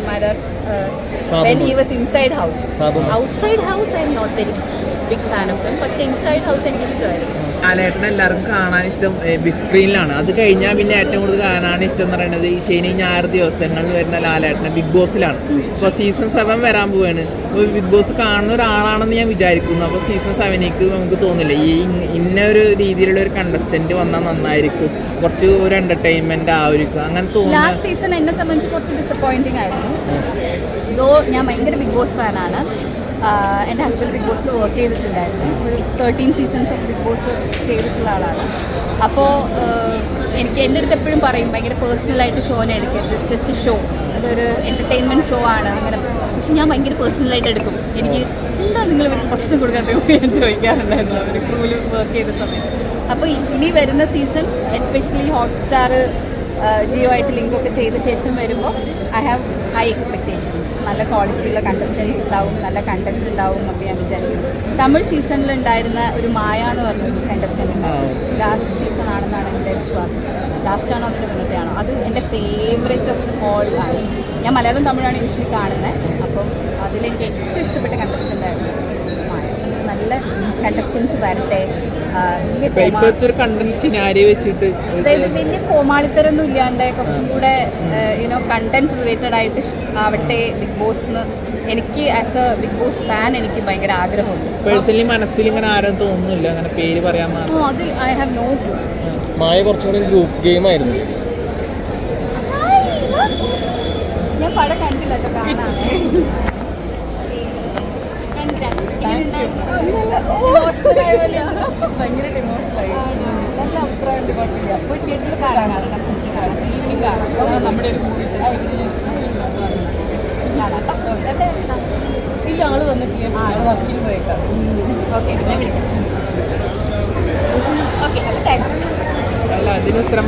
Uh, when he was inside house. Outside house, I am not very big fan of him പക്ഷേ inside house എനിക്ക് ഇഷ്ടമായിരുന്നു. ലാലേട്ടനെ എല്ലാവർക്കും കാണാൻ ഇഷ്ടം ബിഗ് സ്ക്രീനിലാണ്. അത് കഴിഞ്ഞാൽ പിന്നെ ഏറ്റവും കൂടുതൽ കാണാൻ ഇഷ്ടം എന്ന് പറയുന്നത് ഈ ശനി ഞായർ ദിവസങ്ങളിൽ വരുന്ന ലാലേട്ടനെ ബിഗ് ബോസിലാണ്. ഇപ്പോൾ സീസൺ സെവൻ വരാൻ പോവാണ്. അപ്പോൾ ബിഗ് ബോസ് കാണുന്ന ഒരാളാണെന്ന് ഞാൻ വിചാരിക്കുന്നു. അപ്പോൾ സീസൺ സെവനിലേക്ക് നമുക്ക് തോന്നില്ല. ഈ ഇന്ന ഒരു രീതിയിലുള്ള ഒരു കണ്ടസ്റ്റന്റ് വന്നാൽ നന്നായിരിക്കും. കുറച്ച് ഒരു എന്റർടൈൻമെന്റ് ആയിരിക്കും. അങ്ങനെ തോന്നുന്നു സീസൺ എന്നെ സംബന്ധിച്ച് കുറച്ച് ഡിസപ്പോയിന്റിംഗ് ആയിരുന്നു. ഞാൻ ഭയങ്കര ബിഗ് ബോസ് ഫാനാണ് എന്റെ ഹസ്ബൻഡ് ബിഗ് ബോസിൽ വർക്ക് ചെയ്തിട്ടുണ്ടായിരുന്നു. ഒരു thirteen seasons of Big Boss ചെയ്തിട്ടുള്ള ആളാണ്. അപ്പോൾ എനിക്ക് എന്റെ അടുത്ത് എപ്പോഴും പറയും ഭയങ്കര പേഴ്സണലായിട്ട് ഷോനെ എടുക്കരുത്. ജസ്റ്റ് ഷോ അതൊരു എന്റർടൈൻമെന്റ് ഷോ ആണ്. അങ്ങനെ പക്ഷെ ഞാൻ ഭയങ്കര പേഴ്സണലായിട്ട് എടുക്കും. എനിക്ക് എന്താ നിങ്ങൾ ഇവർക്ക് ഭക്ഷണം കൊടുക്കാത്തത് ഞാൻ ചോദിക്കാറുണ്ടായിരുന്നു. അവർ ക്രൂവിൽ വർക്ക് ചെയ്ത സമയത്ത്. അപ്പോൾ ഇനി വരുന്ന സീസൺ എസ്പെഷ്യലി ഹോട്ട്സ്റ്റാർ ജിയോ ആയിട്ട് ലിങ്ക് ഒക്കെ ചെയ്ത ശേഷം വരുമ്പോൾ ഐ ഹാവ് ഹൈ എക്സ്പെക്റ്റേഷൻസ് നല്ല ക്വാളിറ്റിയുള്ള കണ്ടസ്റ്റൻസ് ഉണ്ടാവും നല്ല കണ്ടന്റ് ഉണ്ടാവും എന്നൊക്കെ ഞാൻ വിചാരിക്കുന്നു. തമിഴ് സീസണിൽ ഉണ്ടായിരുന്ന ഒരു മായ എന്ന് പറഞ്ഞ കണ്ടസ്റ്റന്റ് ഉണ്ടാവും. ലാസ്റ്റ് സീസൺ ആണെന്നാണ് എന്റെ വിശ്വാസം. ലാസ്റ്റ് ആണോ അതിന്റെ മുന്നത്തെ ആണോ അത് എന്റെ ഫേവറേറ്റ് ഓഫ് ഓൾ ആണ്. ഞാൻ മലയാളം തമിഴാണ് യൂഷ്വലി കാണുന്നത് അപ്പം അതിലെനിക്ക് ഏറ്റവും ഇഷ്ടപ്പെട്ട കണ്ടസ്റ്റന്റ് നല്ല കണ്ടസ്റ്റൻസ് വരട്ടെ. വെച്ചിട്ട് അതായത് വലിയ കോമാളിത്തരൊന്നും ഇല്ലാണ്ട് കുറച്ചും കൂടെ യുനോ കണ്ടന്റ് റിലേറ്റഡ് ആയിട്ട് ആവട്ടെ ബിഗ് ബോസ് എന്ന് എനിക്ക് as a Bigg Boss fan എനിക്ക് ഭയങ്കര ആഗ്രഹമുണ്ട്. പേഴ്സണലി മനസ്സിൽ ഇങ്ങനെ ആരും തോന്നുന്നില്ല. അങ്ങനെ പേര് പറയാൻ മാത്രം. ഓ അത് ഐ ഹാവ് നോ മായ കുറച്ചുകൂടി ഗ്രൂപ്പ് ഗെയിം ആയിരുന്നു. ഞാൻ പടം കണ്ടില്ല പോലെയാണ്. നല്ല. അപ്പോൾ പോയേക്കാം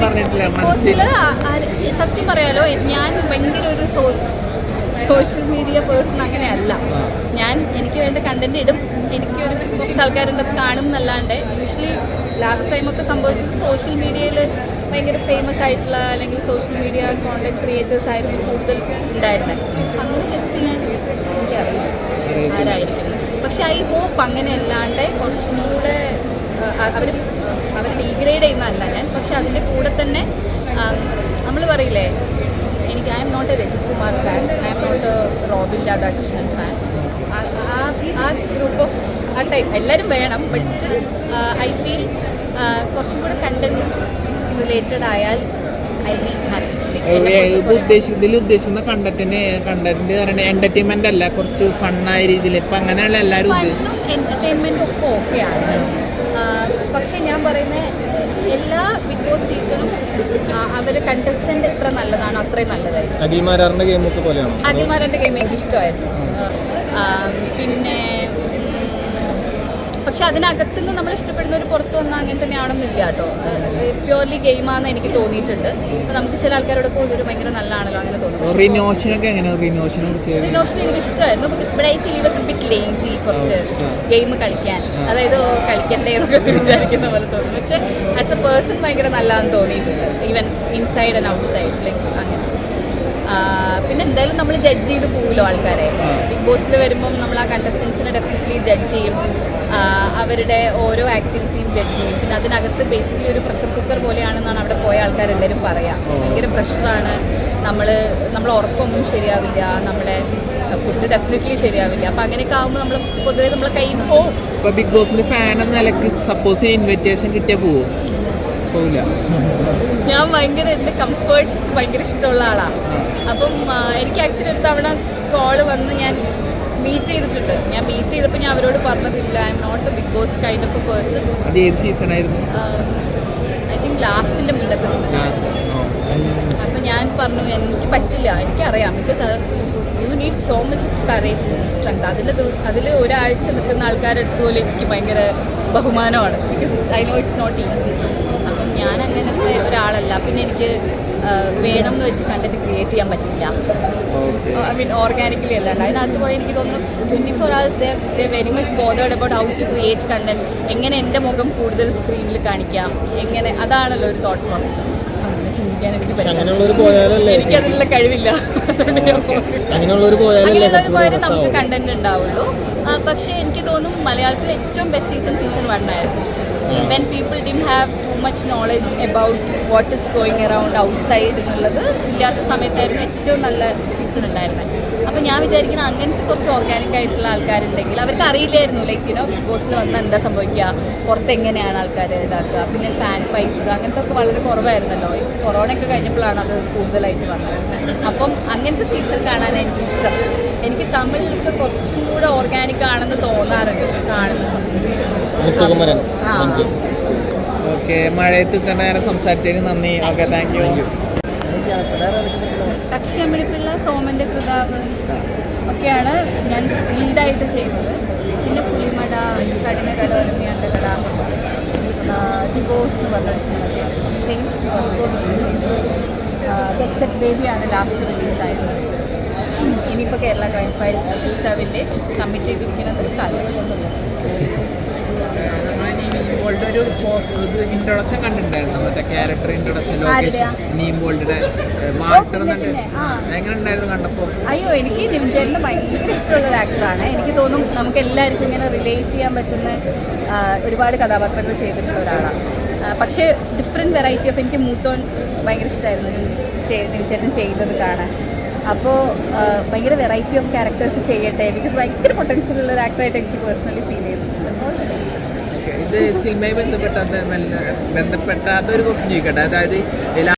പറഞ്ഞിട്ടില്ല ആ- സത്യം പറയാലോ ഞാൻ ഭയങ്കര ഒരു സോഷ്യൽ മീഡിയ പേഴ്സൺ അങ്ങനെയല്ല വേണ്ട കണ്ടന്റ് ഇടും. എനിക്കൊരു കുറച്ച് ആൾക്കാരുണ്ട് കാണും എന്നല്ലാണ്ട്. യൂഷ്വലി ലാസ്റ്റ് ടൈമൊക്കെ സംഭവിച്ചത് സോഷ്യൽ മീഡിയയിൽ ഭയങ്കര ഫേമസ് ആയിട്ടുള്ള അല്ലെങ്കിൽ സോഷ്യൽ മീഡിയ കോണ്ടന്റ് ക്രിയേറ്റേഴ്സ് ആയിരുന്നു കൂടുതൽ ഉണ്ടായിരുന്നത് അങ്ങനെ ഗസ് ചെയ്യാൻ എനിക്കറിയില്ല ആരായിരിക്കും? പക്ഷെ ഐ ഹോപ്പ് അങ്ങനെ അല്ലാണ്ട് കുറച്ചും കൂടെ അവർ അവർ ഡീഗ്രേഡ് ചെയ്യുന്നതല്ല ഞാൻ. പക്ഷെ അതിന്റെ കൂടെ തന്നെ നമ്മൾ പറയില്ലേ എനിക്ക് I'm not a Rajith Kumar fan I'm not a Robin Radhakrishnan fan ആ ഗ്രൂപ്പ് ഓഫ് ആ ടൈപ്പ് എല്ലാവരും വേണം ബട്ട് സ്റ്റിൽ ഐ ഫീൽ കുറച്ചും കൂടെ കണ്ടന്റ് റിലേറ്റഡ് ആയാൽ ഐ ബി ഹാപ്പി ഉദ്ദേശിക്കുന്ന ഇതിൽ ഉദ്ദേശിക്കുന്ന കണ്ടന്റിന് കണ്ടന്റ് പറയുന്നത് എന്റർടൈൻമെന്റ് അല്ല കുറച്ച് ഫണ്ണായ രീതിയിൽ ഇപ്പൊ അങ്ങനെയുള്ള എല്ലാവരും എന്റർടൈൻമെന്റ് ഒക്കെ ഓക്കെ ഒക്കെ ഓക്കെയാണ് പക്ഷേ ഞാൻ പറയുന്ന എല്ലാ ബിഗ് ബോസ് സീസണും അവർ കണ്ടസ്റ്റന്റ് എത്ര നല്ലതാണോ അത്രയും നല്ലതായിരുന്നു അഖിൽമാരാറിന്റെ ഗെയിം ഒക്കെ പോലെയാണ്? അഖിൽമാരന്റെ ഗെയിം എനിക്ക് ഇഷ്ടമായിരുന്നു. പിന്നെ പക്ഷെ അതിനകത്തുനിന്ന് നമ്മൾ ഇഷ്ടപ്പെടുന്ന ഒരു പുറത്തു വന്നാൽ അങ്ങനെ തന്നെയാണെന്നില്ല കേട്ടോ. പ്യുവർലി ഗെയിമാണെന്ന് എനിക്ക് തോന്നിയിട്ടുണ്ട്. അപ്പോൾ നമുക്ക് ചില ആൾക്കാരോടൊക്കെ ഒരു ഭയങ്കര നല്ലതാണല്ലോ അങ്ങനെ തോന്നുന്നു റിനോഷനൊക്കെ എങ്ങനെ റിനോഷനെ കുറിച്ച് നോഷൻ എനിക്ക് ഇഷ്ടമായിരുന്നു. ഇവിടെ I feel was bit lazy കുറച്ച് ഗെയിം കളിക്കാൻ. അതായത് കളിക്കണ്ടേ എന്നൊക്കെ വിചാരിക്കുന്ന പോലെ തോന്നുന്നു. പക്ഷെ ആസ് എ പേഴ്സൺ ഭയങ്കര നല്ലതാണെന്ന് തോന്നിയിട്ടുണ്ട്. Even inside and outside like അങ്ങനെ. പിന്നെ എന്തായാലും നമ്മൾ ജഡ്ജ് ചെയ്ത് പോകുമല്ലോ ആൾക്കാരെ. ബിഗ് ബോസിൽ വരുമ്പം നമ്മൾ ആ കണ്ടസ്റ്റൻസിനെ ഡെഫിനറ്റ്ലി ജഡ്ജ് ചെയ്യും. അവരുടെ ഓരോ ആക്ടിവിറ്റിയും ജഡ്ജ് ചെയ്യും. പിന്നെ അതിനകത്ത് ബേസിക്കലി ഒരു പ്രഷർ കുക്കർ പോലെയാണെന്നാണ് അവിടെ പോയ ആൾക്കാരെല്ലാവരും പറയാം. ഭയങ്കര പ്രഷറാണ് നമ്മൾ നമ്മൾ ഉറപ്പൊന്നും ശരിയാവില്ല. നമ്മുടെ ഫുഡ് ഡെഫിനറ്റ്ലി ശരിയാവില്ല. അപ്പം അങ്ങനെയൊക്കെ ആകുമ്പോൾ നമ്മൾ പൊതുവേ നമ്മളെ കയ്യിൽ നിന്ന് പോകും ഇപ്പോൾ ബിഗ് ബോസിന്റെ ഫാൻ എന്ന നിലയ്ക്ക് സപ്പോസ് ഇൻവിറ്റേഷൻ കിട്ടിയാൽ പോവും? പോവില്ല ഞാൻ ഭയങ്കര എന്റെ കംഫേർട്ട്സ് ഭയങ്കര ഇഷ്ടമുള്ള ആളാണ് അപ്പം എനിക്ക് ആക്ച്വലി ഒരു തവണ കോൾ വന്ന് ഞാൻ മീറ്റ് ചെയ്തിട്ടുണ്ട്. ഞാൻ മീറ്റ് ചെയ്തപ്പോൾ ഞാൻ അവരോട് പറഞ്ഞതില്ല. I'm not a Bigg Boss kind of a person അത് ഏത് സീസൺ ആയിരുന്നു? ഐ തിങ്ക് ലാസ്റ്റിന്റെ മുന്നത്തെ സീസൺ അപ്പം ഞാൻ പറഞ്ഞു എനിക്ക് പറ്റില്ല. എനിക്കറിയാം. Because you need so much of courage strength അതിന്റെ ദിവസം അതിൽ ഒരാഴ്ച നിൽക്കുന്ന ആൾക്കാരെടുത്ത് പോലും എനിക്ക് ഭയങ്കര ബഹുമാനമാണ്. Because I know it's not easy അപ്പം ഞാൻ അങ്ങനത്തെ ഒരാളല്ല. പിന്നെ എനിക്ക് വേണം എന്ന് വെച്ച് കണ്ടന്റ് ക്രിയേറ്റ് ചെയ്യാൻ പറ്റില്ല. ഓക്കെ. ഐ മീൻ ഓർഗാനിക്കലി അല്ലാണ്ട് അതിനകത്ത് പോയി എനിക്ക് തോന്നുന്നു twenty four hours they they very much bothered about how to create content എങ്ങനെ എന്റെ മുഖം കൂടുതൽ സ്ക്രീനിൽ കാണിക്കാം? എങ്ങനെ അതാണല്ലോ ഒരു തോട്ട് പ്രോസസ്സ് അങ്ങനെ എനിക്ക് പറ്റില്ല. എനിക്കതിനുള്ള കഴിവില്ല. പോയാലേ നമുക്ക് കണ്ടന്റ് ഉണ്ടാവുള്ളൂ. പക്ഷെ എനിക്ക് തോന്നും മലയാളത്തിൽ ഏറ്റവും ബെസ്റ്റ് സീസൺ സീസൺ വൺ ആയിരുന്നു. When people didn't have much knowledge about what is going around outside എന്നുള്ളത് ഇല്ലാത്ത സമയത്തായിരുന്നു ഏറ്റവും നല്ല സീസൺ ഉണ്ടായിരുന്നത്. അപ്പോൾ ഞാൻ വിചാരിക്കുന്ന അങ്ങനത്തെ കുറച്ച് ഓർഗാനിക് ആയിട്ടുള്ള ആൾക്കാരുണ്ടെങ്കിൽ അവർക്ക് അറിയില്ലായിരുന്നു ലൈക്ക് യുനോ ബിഗ് ബോസിൽ വന്നാൽ എന്താ സംഭവിക്കുക പുറത്ത് എങ്ങനെയാണ് ആൾക്കാർ ഇതാക്കുക പിന്നെ ഫാൻ ഫൈറ്റ്സ് അങ്ങനത്തെ ഒക്കെ വളരെ കുറവായിരുന്നല്ലോ. കൊറോണയൊക്കെ കൊറോണ ഒക്കെ കഴിഞ്ഞപ്പോഴാണ് അത് കൂടുതലായിട്ട് വന്നത്. അപ്പം അങ്ങനത്തെ സീസൺ കാണാൻ എനിക്കിഷ്ടം. എനിക്ക് തമിഴിലൊക്കെ കുറച്ചും കൂടെ ഓർഗാനിക് ആണെന്ന് തോന്നാറുണ്ട് കാണുന്ന സമയത്ത്. ആ. ഓക്കെ മഴയത്ത് തന്നെ സംസാരിച്ചതിന് നന്ദി. ഓക്കെ താങ്ക് യു തക്ഷ്യമിടിപ്പുള്ള സോമന്റെ കൃതാവ് ഒക്കെയാണ് ഞാൻ ലീഡായിട്ട് ചെയ്യുന്നത്. പിന്നെ പുളിമട കഠിന കടവരമിയാണ്ട് കട ഡിവോഴ്സ് എന്ന് പറഞ്ഞ സിനിമ ചെയ്യുന്നത്. സെയിം ഗെറ്റ്സെറ്റ് ബേബിയാണ് ലാസ്റ്റ് റിലീസായത് ഇനിയിപ്പോൾ കേരള ക്രൈം ഫയൽസ് ഇഷ്ട കമ്മിറ്റി ചെയ്തിരിക്കുന്നത് കാലം നീമ്പോളുടെ ഒരു ഇൻട്രൊഡക്ഷൻ കണ്ടിട്ടുണ്ടായിരുന്നു. മറ്റേ ക്യാരക്ടർ ഇൻട്രൊഡക്ഷൻ? ലൊക്കേഷൻ നീമ്പോളുടെ. എങ്ങനെ ഉണ്ടായിരുന്നു കണ്ടപ്പോൾ അയ്യോ എനിക്ക് നിംചേട്ടന് ഭയങ്കര ഇഷ്ടമുള്ള ഒരു ആക്ടറാണ് എനിക്ക് തോന്നും നമുക്ക് എല്ലാവർക്കും ഇങ്ങനെ റിലേറ്റ് ചെയ്യാൻ പറ്റുന്ന ഒരുപാട് കഥാപാത്രങ്ങൾ ചെയ്തിട്ടുള്ള ഒരാളാണ്. പക്ഷെ ഡിഫറെന്റ് വെറൈറ്റി ഓഫ് എനിക്ക് മൂത്തോൻ ഭയങ്കര ഇഷ്ടമായിരുന്നു നിംചേട്ടൻ ചെയ്തത് കാണാൻ. അപ്പോൾ ഭയങ്കര വെറൈറ്റി ഓഫ് ക്യാരക്ടേഴ്സ് ചെയ്യട്ടെ ബിക്കോസ് ഭയങ്കര പൊട്ടൻഷ്യൽ ഉള്ള ഒരു ആക്ടറായിട്ട് എനിക്ക് പേഴ്സണലി ഫീൽ ബെസ്റ്റ് ഇത് സിനിമയെ ബന്ധപ്പെട്ട ബന്ധപ്പെട്ടാത്ത ഒരു ക്വസ്റ്റ്യൻ ചോദിക്കട്ടെ. അതായത്